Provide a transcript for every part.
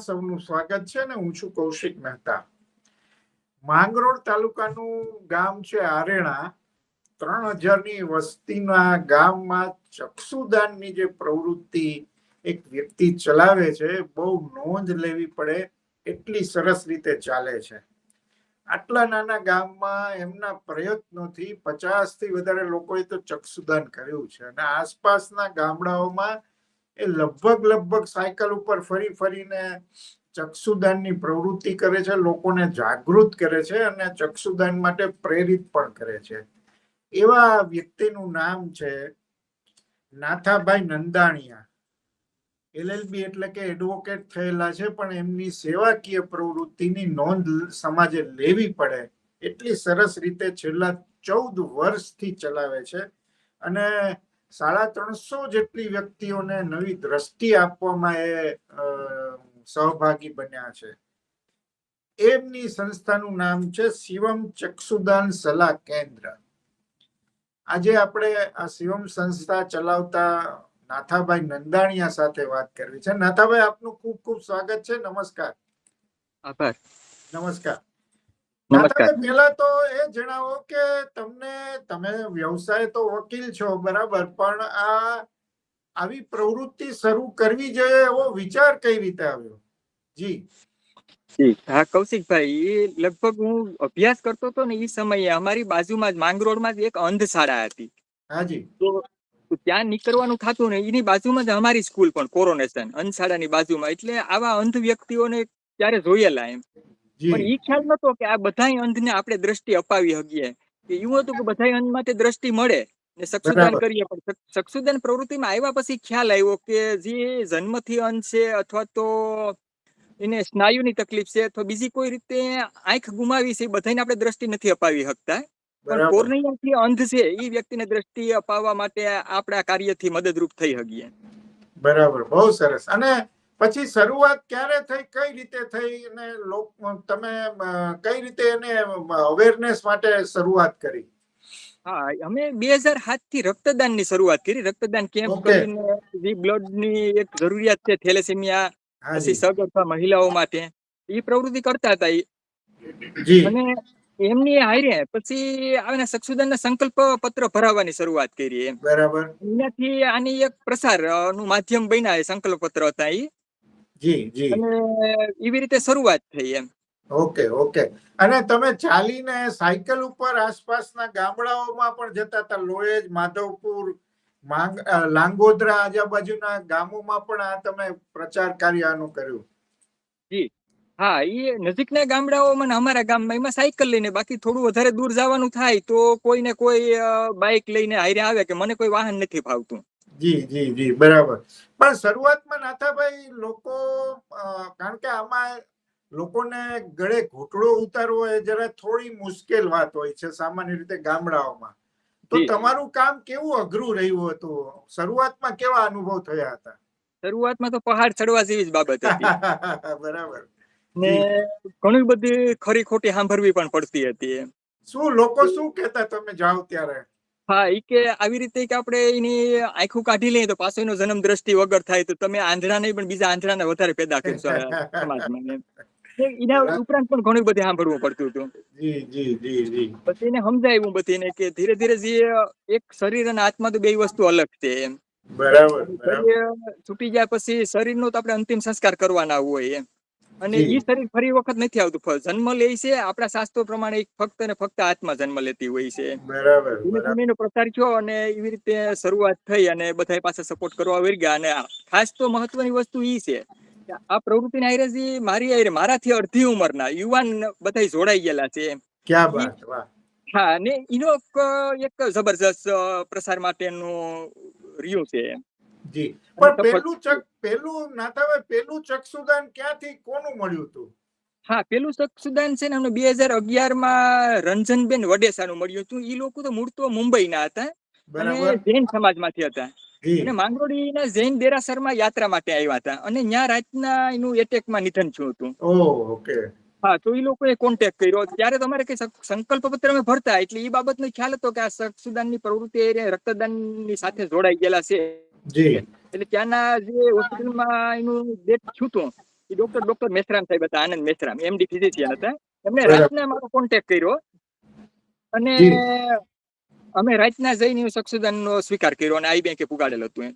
સૌનું સ્વાગત છે ને હું છું કૌશિક મહેતા. માંગરોળ તાલુકાનું ગામ છે આરેણા. ત્રણ હજારની વસ્તીના ગામમાં ચક્ષુદાનની જે પ્રવૃત્તિ એક વ્યક્તિ ચલાવે છે, બહુ નોંધ લેવી પડે, એટલી સરસ રીતે ચાલે છે. આટલા નાના ગામમાં એમના પ્રયત્નોથી પચાસથી વધારે લોકોએ તો ચક્ષુદાન કર્યું છે અને આસપાસના ગામડાઓમાં એ લગભગ લગભગ સાયકલ ઉપર ફરી ફરીને ચક્ષુદાનની પ્રવૃત્તિ કરે છે, લોકોને જાગૃત કરે છે અને ચક્ષુદાન માટે પ્રેરિત પણ કરે છે. એવા વ્યક્તિનું નામ છે નાથાભાઈ નંદાણીયા. એલએલબી એટલે કે એડવોકેટ થયેલા છે, પણ એમની સેવાકીય પ્રવૃત્તિની નોંધ સમાજે લેવી પડે એટલી સરસ રીતે છેલ્લા ચૌદ વર્ષથી ચલાવે છે. અને સાડા ત્રણસો જેટલી વ્યક્તિઓને નવી દ્રષ્ટિ આપવામાં એ સહભાગી બન્યા છે. એમની સંસ્થાનું નામ છે શિવમ ચક્ષુદાન સલાહ કેન્દ્ર. આજે આપણે આ શિવમ સંસ્થા ચલાવતા નાથાભાઈ નંદાણીયા સાથે વાત કરવી છે. નાથાભાઈ આપનું ખૂબ ખૂબ સ્વાગત છે. નમસ્કાર. આભાર. નમસ્કાર. નમસ્કાર. પહેલા તો એ જણાવો કે તમને તમે વ્યવસાય તો વકીલ છો બરાબર પણ આ આવી પ્રવૃત્તિ શરૂ કરવી જોઈએ એવો વિચાર કઈ રીતે આવ્યો? જી. હા કૌશિકભાઈ એ લગભગ હું અભ્યાસ કરતો હતો ને એ સમયે અમારી બાજુમાં જ માંગરોળમાં જ એક અંધશાળા હતી. હાજી તો તો ત્યાં નીકળવાનું થતું ને એની બાજુમાં જ અમારી સ્કૂલ પણ કોરોનેશન અંધશાળાની બાજુમાં. એટલે આવા અંધ વ્યક્તિઓને ત્યારે જોયેલા એમ? પણ એ ખ્યાલ નતો કે આ અંધ અંધને આપણે દ્રષ્ટિ અપાવી શકીએ કે એવું હતું કે બધા અંધ માટે દ્રષ્ટિ મળે ને સક્ષુદાન કરીએ પણ સક્ષુદાન પ્રવૃત્તિમાં આવ્યા પછી ખ્યાલ આવ્યો કે જે જન્મથી અંધ છે અથવા તો એને સ્નાયુની તકલીફ છે અથવા બીજી કોઈ રીતે આંખ ગુમાવી છે બધાને આપણે દ્રષ્ટિ નથી અપાવી શકતા પણ કોર્નિયાથી અંધ છે એ વ્યક્તિને દ્રષ્ટિ અપાવવા માટે આપણા કાર્યથી મદદરૂપ થઈ શકીએ બરાબર. બહુ સરસ. અને પછી શરૂઆત ક્યારે થઈ કઈ રીતે થઈ અને તમે કઈ રીતે એને અવેરનેસ માટે શરૂઆત કરી? હા અમે બે હજાર સાતથી રક્તદાનની શરૂઆત કરી. રક્તદાન કેમ્પ કરીને જે બ્લડની એક જરૂરિયાત છે થેલેસેમિયા પછી સગર્ભા મહિલાઓ માટે. એ પ્રવૃત્તિ કરતા હતા અને એમની હારે પછી આના ચક્ષુદાનના સંકલ્પ પત્ર ભરાવવાની શરૂઆત કરી એમ. બરાબર. એનાથી આની એક પ્રસારનું માધ્યમ બન્યા એ સંકલ્પ પત્ર હતા ઈ. જી જી. એવી રીતે શરૂઆત થઈ એમ. Okay okay. અને તમે ચાલીને સાયકલ ઉપર આસપાસના ગામડાઓમાં પણ જતા હતા. લોહેજ માધવપુર માંગ લાંગોદરા આજુબાજુના ગામોમાં પણ આ તમે પ્રચાર કાર્ય આનું કર્યું? હા એ નજીકના ગામડાઓમાં અમારા ગામમાં એમાં સાયકલ લઈને બાકી થોડું વધારે દૂર જવાનું થાય તો કોઈને કોઈ બાઇક લઈને હારે આવે કે મને કોઈ વાહન નથી ફાવતું. જી જી જી બરાબર. પણ શરૂઆતમાં નાથાભાઈ લોકો કારણ કે આમાં લોકોને ગળે ઘૂંટડો ઉતારવો એ જરા થોડી મુશ્કેલ વાત હોય છે સામાન્ય રીતે ગામડાઓમાં. તો તમારું કામ કેવું અઘરું રહ્યું હતું? શરૂઆતમાં કેવા અનુભવ થયા હતા? શરૂઆતમાં તો પહાડ ચડવા જેવી જ બાબત હતી. બરાબર. ને ઘણી બધી ખરી ખોટી સાંભળવી પણ પડતી હતી શું લોકો શું કહેતા તમે જાઓ ત્યારે? હા એ કે આવી રીતે કે આપણે એની આંખું કાઢી લઈએ તો પાછો એનો જન્મ દ્રષ્ટિ વગર થાય તો તમે આંધળા નહીં પણ બીજા આંધળાને વધારે પેદા કરશો સમાજમાં એના ઉપરાંત પણ ઘણું બધું સાંભળવું પડતું હતું. જી જી જી જી. પછી એને સમજાવ્યું બધીને કે ધીરે ધીરે જે એક શરીર અને આત્મા તો બે વસ્તુ અલગ છે એમ. બરાબર શરીર છૂટી જાય પછી શરીરનો તો આપણે અંતિમ સંસ્કાર કરવાના હોય એમ. અને એ ઈ શરીર ફરી વખત નથી આવતું. જન્મ લે છે આપણા શાસ્ત્રો પ્રમાણે ફક્ત ને ફક્ત આત્મા જન્મ લેતી હોય છે. બરાબર એનો પ્રસાર થયો અને એવી રીતે શરૂઆત થઈ અને બધા પાસે સપોર્ટ કરવા વળી ગયા. અને ખાસ તો મહત્વની વસ્તુ એ છે આ પ્રવૃત્તિના જે મારી આયરે મારાથી અડધી ઉંમરના યુવાન બધા જોડાઈ ગયેલા છે. ક્યાં વાત વાહ. હા ને એનો એક જબરજસ્ત પ્રસાર માટેનું રહ્યું છે. જી. પણ પેલું ચક પેલું નાથાભાઈ પેલું ચક્ષુદાન ક્યાંથી કોનું મળ્યું હતું? હા પેલું ચક્ષુદાન છે ને અમને બે હજાર અગિયારમાં રંજનબેન વડેસાનું મળ્યું હતું. એ લોકો તો મૂળ તો મુંબઈના હતા અને જૈન સમાજમાંથી હતા. અને માંગરોળીના જૈન દેરાસરમાં યાત્રા માટે આવ્યા હતા. અને ત્યાં રાતના એનું એટેકમાં નિધન થયું હતું. ઓકે. હા તો એ લોકોએ કોન્ટેક્ટ કર્યો. ત્યારે તમારે કઈ સંકલ્પ પત્ર અમે ભરતા. એટલે એ બાબતનો ખ્યાલ હતો કે આ સક્ષુદાનની પ્રવૃત્તિ રક્તદાનની સાથે જોડાઈ ગયેલા છે. જી. એટલે ત્યાંના જે હોસ્પિટલમાં એનું ડેટ હતું એ ડોક્ટર ડોક્ટર મેસરામ સાહેબ હતા આનંદ મેસરામ એમડી ફિઝિશિયન હતા. એમને. રાતના મારો કોન્ટેક્ટ કર્યો અને. અમે રાતના જઈને ચક્ષુદાનનો સ્વીકાર કર્યો અને આઈ બેંકે પુગાડેલ હતું એમ.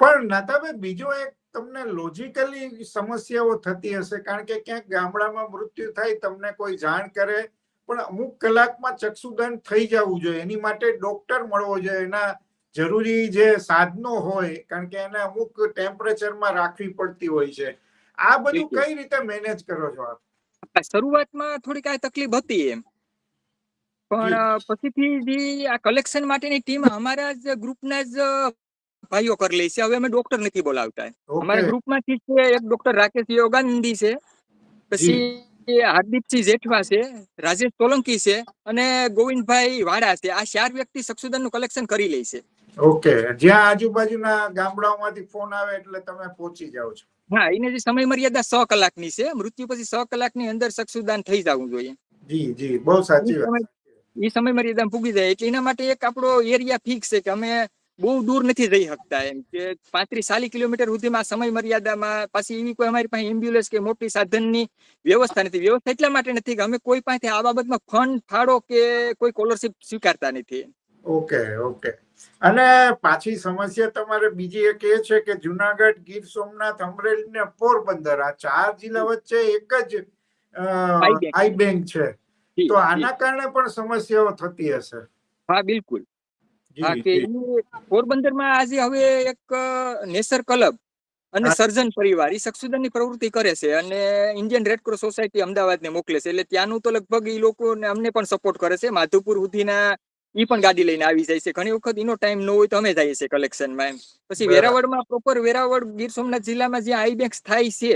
પણ નાતાભાઈ બીજો એક તમને લોજિકલી સમસ્યાઓ થતી હશે કારણ કે ક્યાંક ગામડામાં મૃત્યુ થાય તમને કોઈ જાણ કરે પણ અમુક કલાકમાં ચક્ષુદાન થઈ જવું જોઈએ. એની માટે ડોક્ટર મળવો જોઈએ. એના જરૂરી જે સાધનો હોય કારણ કે એને અમુક ટેમ્પરેચરમાં રાખવી પડતી હોય છે. આ બધું કઈ રીતે મેનેજ કરો છો આપ? શરૂઆતમાં થોડીક આ તકલીફ હતી એમ. પણ પછીથી જે આ કલેક્શન માટેની ટીમ અમારા જ ગ્રુપના જ ભાઈઓ કરી લે છે. હવે અમે ડોક્ટર નથી બોલાવતા અમારા ગ્રુપમાંથી છે એક ડોક્ટર રાકેશ યોગાનંદી છે. પછી હાર્દિકસિંહ જેઠવા છે રાજેશ સોલંકી છે અને ગોવિંદભાઈ વાડા છે. આ ચાર વ્યક્તિ સક્ષુદાનનું કલેક્શન કરી લે છે. ઓકે. જ્યાં આજુબાજુના ગામડાઓમાંથી ફોન આવે એટલે તમે પહોંચી જાઓ છો. હા એને જે સમય મર્યાદા સો કલાકની છે મૃત્યુ પછી સો કલાકની અંદર સક્ષુદાન થઈ જવું જોઈએ. જી જી બહુ સાચી વાત. એ સમય મર્યાદા પૂગી જાય એટલે એના માટે એક આપણો એરિયા ફિક્સ છે કે અમે બહુ દૂર નથી જઈ શકતા એમ કે પાંત્રીસ ચાલીસ કિલોમીટર સુધીમાં સમય મર્યાદામાં પાછી એવી કોઈ અમારી પાસે એમ્બ્યુલન્સ કે મોટી સાધનની વ્યવસ્થા નથી. વ્યવસ્થા એટલા માટે નથી કે અમે કોઈ પાસે આ બાબતમાં ફંડ ફાળો કે કોઈ સ્કોલરશીપ સ્વીકારતા નથી ઓકે ઓકે. અને પાછી સમસ્યા તમારે બીજી એક એ છે કે જુનાગઢ ગીર સોમનાથ અમરેલી ને પોરબંદર આ ચાર જિલ્લા વચ્ચે એક જ આઈ બેંક. છે. તો આના કારણે પણ સમસ્યાઓ થતી હશે. હા બિલકુલ. પોરબંદર પોરબંદરમાં આજે હવે એક નેસર ક્લબ અને સર્જન પરિવાર એ સક્ષુદાનની પ્રવૃત્તિ કરે છે અને ઇન્ડિયન રેડક્રોસ સોસાયટી સોસાયટી અમદાવાદને મોકલે છે. એટલે ત્યાંનું તો લગભગ એ લોકોને અમને પણ સપોર્ટ કરે છે. માધુપુર સુધીના ઈ પણ ગાડી લઈને આવી જાય છે. ઘણી વખત એનો ટાઈમ ન હોય તો અમે જઈએ છીએ કલેક્શનમાં એમ. પછી વેરાવળમાં પ્રોપર વેરાવળ ગીર સોમનાથ જિલ્લામાં જ્યાં આઈ બેંક થાય છે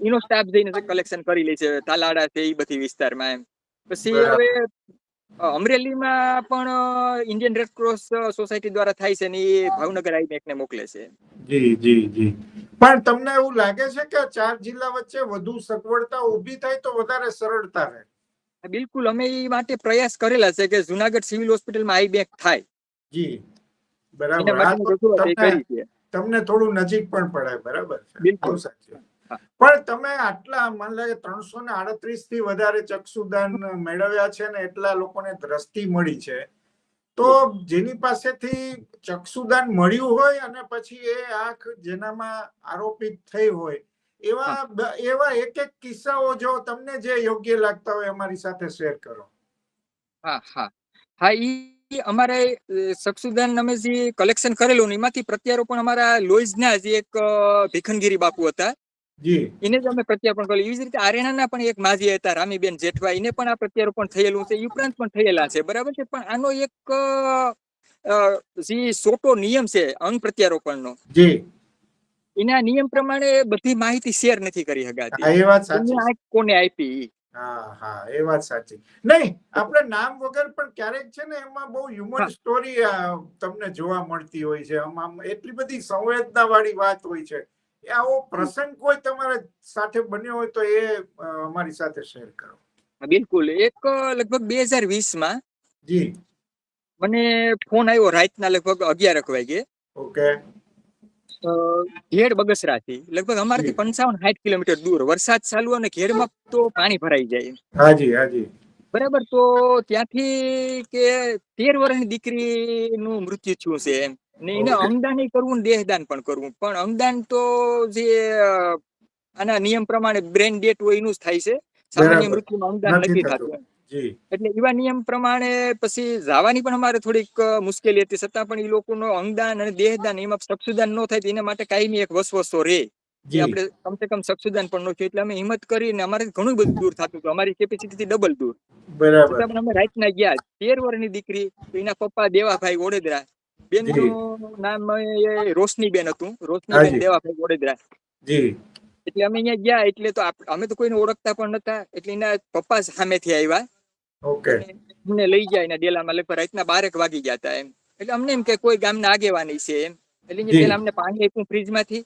એનો સ્ટાફ જઈને કલેક્શન કરી લે છે. તાલાડા છે એ બધી વિસ્તારમાં એમ. પછી હવે અમરેલીમાં પણ ઇન્ડિયન રેડ ક્રોસ સોસાયટી દ્વારા થાય છે ને એ ભાવનગર આઈબેક ને મોકલે છે. જી જી જી. પણ તમને એવું લાગે છે કે ચાર જિલ્લા વચ્ચે વધુ સગવડતા ઊભી થાય તો વધારે સરળતા રહે? બિલકુલ અમે એ માટે પ્રયાસ કરેલા છે કે જુનાગઢ સિવિલ હોસ્પિટલમાં આઈ બેંક થાય. જી બરાબર. તમને થોડું નજીક પણ પડે બરાબર બિલકુલ. સાચી. પણ તમે આટલા મને લાગે ત્રણસો ને આડત્રીસથી વધારે ચક્ષુદાન મેળવ્યા છે ને એટલા લોકોને દ્રષ્ટિ મળી છે. તો જેની પાસેથી ચક્ષુદાન મળ્યું હોય અને પછી એ આંખ જેનામાં આરોપિત થઈ હોય એવા એવા એક એક કિસ્સાઓ જો તમને જે યોગ્ય લાગતા હોય અમારી સાથે શેર કરો. હા હા. હા ઈ અમારે સબસુદાન અમે જે કલેક્શન કરેલું ને એમાંથી પ્રત્યારોપણ અમારા લોઈઝના જે એક ભીખનગીરી બાપુ હતા. જી. એને જ અમે પ્રત્યારોપણ કરેલું એવી જ રીતે આરેણાના પણ એક માજી હતા રામીબેન જેઠવા એને પણ આ પ્રત્યારોપણ થયેલું છે. એ ઉપરાંત પણ થયેલા છે બરાબર છે? પણ આનો એક જે સોટો નિયમ છે અંગ પ્રત્યારોપણનો. જી. એના નિયમ પ્રમાણે બધી માહિતી શેર નથી કરી શકાતી એ વાત સાચી. કોને આપી હા હા એ વાત સાચી. નહીં આપણે નામ વગર પણ ક્યારેક છે ને એમાં બહુ હ્યુમન સ્ટોરી તમને જોવા મળતી હોય છે. આમ એટલી બધી સંવેદના વાળી વાત હોય છે. એ આવો પ્રસંગ કોઈ તમારા સાથે બન્યો હોય તો એ અમારી સાથે શેર કરો. બિલકુલ. એક લગભગ બે હજાર વીસમાં જી. મને ફોન આવ્યો રાતના લગભગ અગિયાર વાગે. ઓકે. ઘેડ બગસરાથી. લગભગ અમારાથી પંચાવન સાઠ કિલોમીટર દૂર. વરસાદ ચાલુ અને ઘેડમાં તો પાણી ભરાઈ જાય. હાજી હાજી. બરાબર તો ત્યાંથી કે તેર વર્ષની દીકરીનું મૃત્યુ થયું છે એમ. ને એને. અંગદાન કરવું ને દેહદાન પણ કરવું. પણ અંગદાન તો જે આના નિયમ પ્રમાણે બ્રેન ડેટ હોય એનું જ થાય છે. સામાન્ય. મૃત્યુમાં અંગદાન નથી નથી થતું. એટલે એવા નિયમ પ્રમાણે પછી જવાની પણ અમારે થોડીક મુશ્કેલી હતી. છતાં પણ એ લોકોનો અંગદાન અને દેહદાન એમાં સક્ષુદાન ન થાય એના માટે કાયમી એક વસવસો રે. જે આપણે કમસે કમ સક્ષુદાન પણ નો એટલે અમે હિંમત કરીને અમારે ઘણું બધું દૂર થતું હતું. અમારી કેપેસિટી થી ડબલ દૂર. બરાબર. પણ અમે રાતના ગયા. તેર વર્ષની દીકરી એના પપ્પા દેવાભાઈ ઓડેદરા બેનનું નામ રોશની બેન હતું. રોશની બેન દેવાભાઈ ઓડેદરા જી. એટલે અમે અહીંયા ગયા. એટલે તો અમે તો કોઈને ઓળખતા પણ નતા એટલે એના પપ્પા સામેથી આવ્યા. ઓકે. અમને લઈ ગયા એના ડેલામાં લગભગ રાતના બારેક વાગી ગયા હતા એમ. એટલે અમને એમ કે કોઈ ગામના આગેવાની છે એમ. એટલે જી. પેલા અમને પાણી આપ્યું ફ્રીજમાંથી.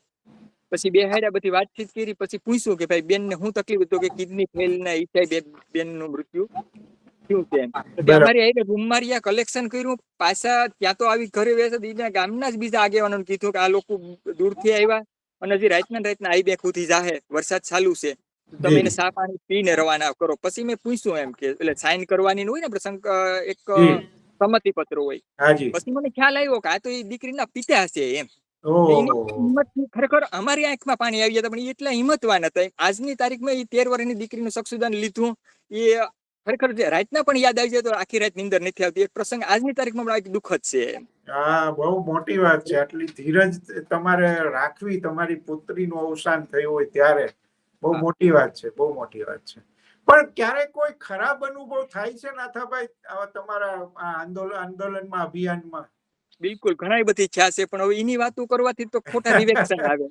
પછી બે હાડ્યા બધી વાતચીત કરી પછી પૂછ્યું કે ભાઈ બેન ને શું તકલીફ હતો? કે કિડની ફેલ ને ઈચ્છાય બેનનું મૃત્યુ. થયું છે. અમારી આઈને રૂમમાં કલેક્શન કર્યું. પાછા ત્યાં તો આવી ઘરે બેસે તો ગામના જ બીજા આગેવાનો કીધું કે આ લોકો દૂરથી આવ્યા. અને હજી રાતના ને રાતના આઈ બે ખુદી જાહે. વરસાદ ચાલુ છે. તમે એને સા પાણી પીને રવાના કરો. પછી મેં પૂછ્યું એમ કે એટલે સાઈન કરવાની હોય ને પ્રસંગ એક સંમતિ પત્ર હોય. પછી મને ખ્યાલ આવ્યો કે આ તો એ દીકરીના પિતા છે એમ. ખરેખર અમારી આંખમાં પાણી આવી ગયા પણ એટલા હિંમતવાન હતા આજની તારીખમાં એ તેર વર્ષની દીકરીનું સક્ષુદાન લીધું. એ ખરેખર જે રાતના પણ યાદ આવી જાય તો આખી રાત નીંદર નથી આવતી. એક પ્રસંગ આજની તારીખમાં દુઃખદ છે હા બહુ મોટી વાત છે. આટલી ધીરજ તમારે રાખવી તમારી પુત્રીનું અવસાન થયું હોય ત્યારે. બહુ મોટી વાત છે બહુ મોટી વાત છે. પણ ક્યારેક કોઈ ખરાબ અનુભવ થાય છે નાથાભાઈ આવા તમારા આંદોલન આંદોલનમાં અભિયાનમાં? બિલકુલ ઘણા બધી ઈચ્છા છે પણ હવે એની વાતો કરવાથી તો ખોટા રિવેક્શન આવે.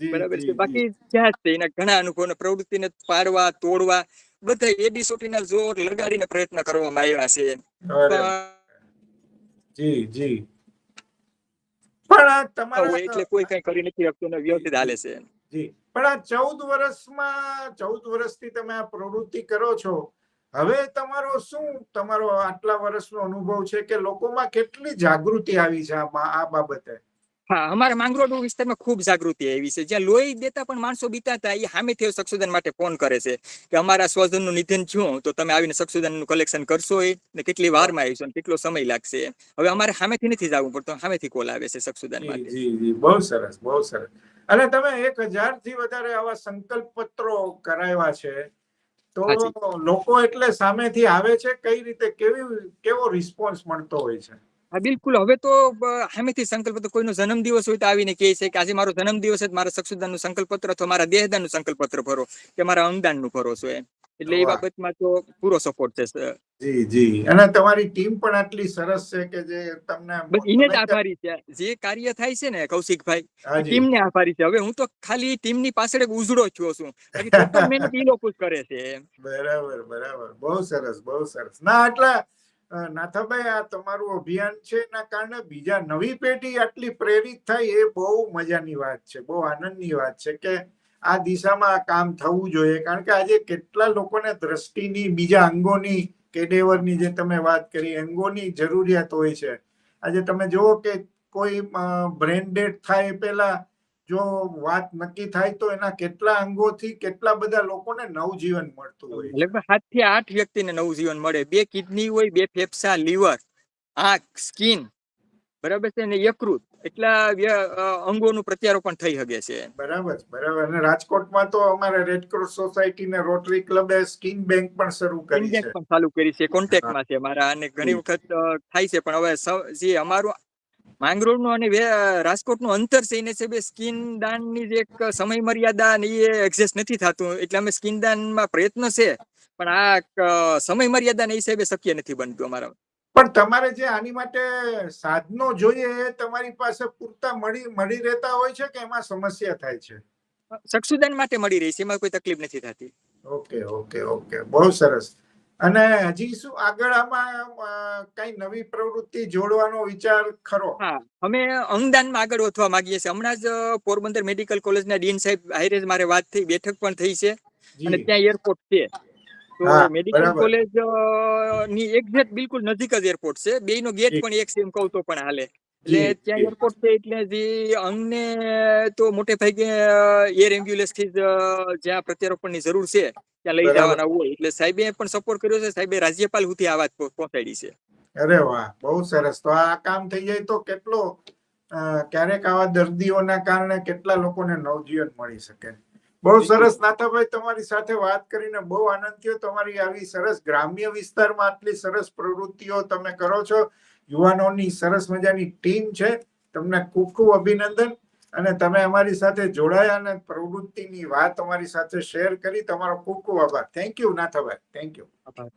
બરાબર છે. બાકી ઈચ્છા છે એના ઘણા અનુભવ પ્રવૃત્તિને પાડવા તોડવા બધા એડીસોટીના જોર લગાડીને પ્રયત્ન કરવામાં આવ્યા છે. જી જી. પણ તમારા એટલે કોઈ કઈ કરી નથી શકતું ને વ્યવસ્થિત હાલે છે. જી. પણ આ ચૌદ વર્ષમાં ચૌદ વર્ષથી તમે આ પ્રવૃત્તિ કરો છો. હવે તમારો શું તમારો આટલા વર્ષનો અનુભવ છે કે લોકોમાં કેટલી જાગૃતિ આવી છે આ બાબતે? હા અમારા માંગરોળ વિસ્તારમાં ખૂબ જાગૃતિ આવી છે. જ્યાં લોહી દેતા પણ માણસો બીતા હતા એ સામેથી સંશોધન માટે ફોન કરે છે કે અમારા સ્વજનનું નિધન છું તો તમે આવીને સંશોધનનું કલેક્શન કરશો એ? ને કેટલી વારમાં આવીશું અને કેટલો સમય લાગશે હવે અમારે સામેથી નથી જવું પડતું હામેથી કોલ આવે છે સંશોધન માટે. બહુ સરસ બહુ સરસ. અને તમે એક હજારથી વધારે આવા સંકલ્પ પત્રો કરાવ્યા છે તો લોકો એટલે સામેથી આવે છે કઈ રીતે કેવી કેવો રિસ્પોન્સ મળતો હોય છે? બિલકુલ. હવે તો હમેથી સંકલ્પ તો કોઈનો જન્મદિવસ હોય તો આવીને કહે છે કે આજે મારો જન્મદિવસ છે મારા સક્ષુદાનનું સંકલ્પ પત્ર અથવા મારા દેહદાનનું સંકલ્પ પત્ર ભરો કે મારા અંગદાનનું ભરો છો એમ. એટલે એ બાબતમાં તો પૂરો સપોર્ટ છે જી જી. અને તમારી ટીમ પણ આટલી સરસ છે કે જે તમને બસ એને જ આભારી છે. જે કાર્ય થાય છે ને કૌશિકભાઈ ટીમને આભારી છે. હવે હું તો ખાલી ટીમની પાછળ ઉજળો છું total મહેનત એ લોકો કરે છે. બરાબર બરાબર. બહુ સરસ બહુ સરસ. ના આટલા નાથાભાઈ આ તમારું અભિયાન છે એના કારણે બીજા નવી પેઢી આટલી પ્રેરિત થાય એ બહુ મજાની વાત છે બહુ આનંદની વાત છે કે આ દિશામાં કામ થવું જોઈએ. કારણ કે આજે કેટલા લોકોને દ્રષ્ટિની, બીજા અંગોની, કેડેવરની જે તમે વાત કરી, અંગોની જરૂરિયાત હોય છે. આજે તમે જુઓ કે કોઈ બ્રેન થાય પહેલા જો વાત નક્કી થાય તો એના કેટલા અંગોથી કેટલા બધા લોકોને નવજીવન મળતું હોય લગભગ સાતથી આઠ વ્યક્તિને નવું જીવન મળે. બે કિડની હોય, બે ફેફસા, લીવર, આંખ, સ્કિન. બરાબર છે ને? યકૃત. એટલા અંગોનું પ્રત્યારોપણ થઈ શકે છે. બરાબર બરાબર. અને રાજકોટમાં તો અમારે રેડક્રોસ સોસાયટી ને રોટરી ક્લબે સ્કીન બેંક પણ શરૂ કરી છે. પણ ચાલુ કરી છે કોન્ટેક્ટમાં છે મારા અને ઘણી વખત થાય છે પણ હવે જે અમારું માંગરોળનું અને રાજકોટનું અંતર છે એને છે સ્કીન દાનની જે એક સમય મર્યાદા ને એ એક્ઝેસ્ટ નથી થતું. એટલે અમે સ્કીન દાનમાં પ્રયત્ન છે પણ આ સમય મર્યાદા એ હિસાબે શક્ય નથી બનતું અમારા. પણ તમારે જે આની માટે સાધનો જોઈએ તમારી પાસે પૂરતા મળી મળી રહેતા હોય છે કે એમાં સમસ્યા થાય છે? સક્ષુદાન માટે મળી રહી છે એમાં કોઈ તકલીફ નથી થતી. Okay okay okay. બહુ સરસ. અને હજી શું આગળ આમાં કઈ નવી પ્રવૃત્તિ જોડવાનો વિચાર ખરો? હા અમે અંગદાનમાં આગળ વધવા માંગીએ છીએ. હમણાં જ પોરબંદર મેડિકલ કોલેજના ડીન સાહેબ હાઈરેજ મારે વાત થઈ બેઠક પણ થઈ છે. અને ત્યાં એરપોર્ટ છે. તો મેડિકલ કોલેજની એક્ઝેક્ટ બિલકુલ નજીક જ એરપોર્ટ છે. બે નો ગેટ પણ એક સેમ કહું તો પણ હાલે. એટલે ત્યાં એરપોર્ટ છે એટલે જે અમને તો મોટે ભાગે એર એમ્બ્યુલન્સથી જ જ્યાં પ્રત્યારોપણની જરૂર છે ત્યાં લઈ જવાના હોય. એટલે સાહેબે પણ સપોર્ટ કર્યો છે. સાહેબે રાજ્યપાલ સુધી આ વાત પહોંચાડી છે. અરે વાહ બહુ સરસ. તો આ કામ થઈ જાય તો કેટલો ક્યારેક આવા દર્દીઓના કારણે કેટલા લોકોને નવજીવન મળી શકે? બહુ સરસ નાથાભાઈ તમારી સાથે વાત કરીને બહુ આનંદ થયો. તમારી આવી સરસ ગ્રામ્ય વિસ્તારમાં આટલી સરસ પ્રવૃત્તિઓ તમે કરો છો. યુવાનોની સરસ મજાની ટીમ છે. તમને ખૂબ ખૂબ અભિનંદન. અને તમે અમારી સાથે જોડાયા અને પ્રવૃત્તિની વાત અમારી સાથે શેર કરી. તમારો ખૂબ ખૂબ આભાર. Thank you Nathabhai. Thank you આભાર.